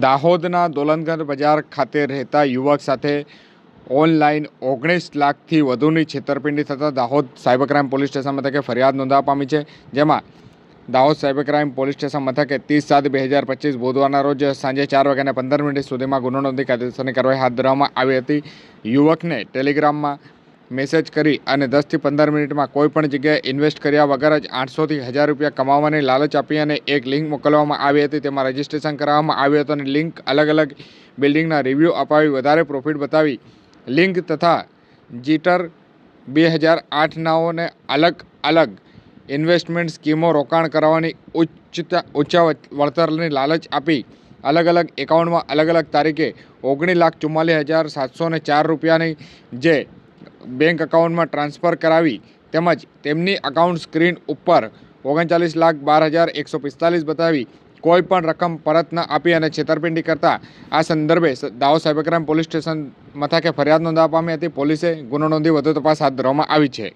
દાહોદના દોલનગર બજાર ખાતે રહેતા યુવક સાથે ઓનલાઈન ઓગણીસ લાખથી વધુની છેતરપિંડી થતાં Dahod cyber crime police station મથકે ફરિયાદ નોંધવા પામી છે, જેમાં Dahod cyber crime police station મથકે ત્રીસ સાત બે હજાર પચીસ બુધવારના રોજ સાંજે ચાર વાગ્યાને પંદર મિનિટ સુધીમાં ગુનો નોંધી કાયદેસરની કાર્યવાહી હાથ ધરવામાં આવી હતી. યુવકને ટેલિગ્રામમાં મેસેજ કરી અને દસથી પંદર મિનિટમાં કોઈ પણ જગ્યાએ ઇન્વેસ્ટ કર્યા વગર જ આઠસોથી હજાર રૂપિયા કમાવવાની લાલચ આપી અને એક લિંક મોકલવામાં આવી હતી. તેમાં રજિસ્ટ્રેશન કરાવવામાં આવ્યું હતું અને લિંક અલગ અલગ બિલ્ડિંગના રિવ્યૂ અપાવી વધારે પ્રોફિટ બતાવી. લિંક તથા જીટર બે હજાર આઠનાઓને અલગ અલગ ઇન્વેસ્ટમેન્ટ સ્કીમો રોકાણ કરાવવાની ઉચ્ચતા ઊંચા વળતરની લાલચ આપી. અલગ અલગ એકાઉન્ટમાં અલગ અલગ તારીખે ઓગણીસ લાખ ચુમ્માલીસ હજાર સાતસો ચાર રૂપિયાની જે બેંક એકાઉન્ટમાં ટ્રાન્સફર કરાવી તેમજ તેમની અકાઉન્ટ સ્ક્રીન ઉપર ઓગણચાલીસ લાખ બાર હજાર એકસો પિસ્તાલીસ બતાવી કોઈ પણ રકમ પરત ન આપી અને છેતરપિંડી કરતા આ સંદર્ભે દાવો દાહોદ સાયબર પોલીસ સ્ટેશન મથકે ફરિયાદ નોંધાવવા પામી હતી. પોલીસે ગુનો નોંધી વધુ તપાસ હાથ ધરવામાં આવી છે.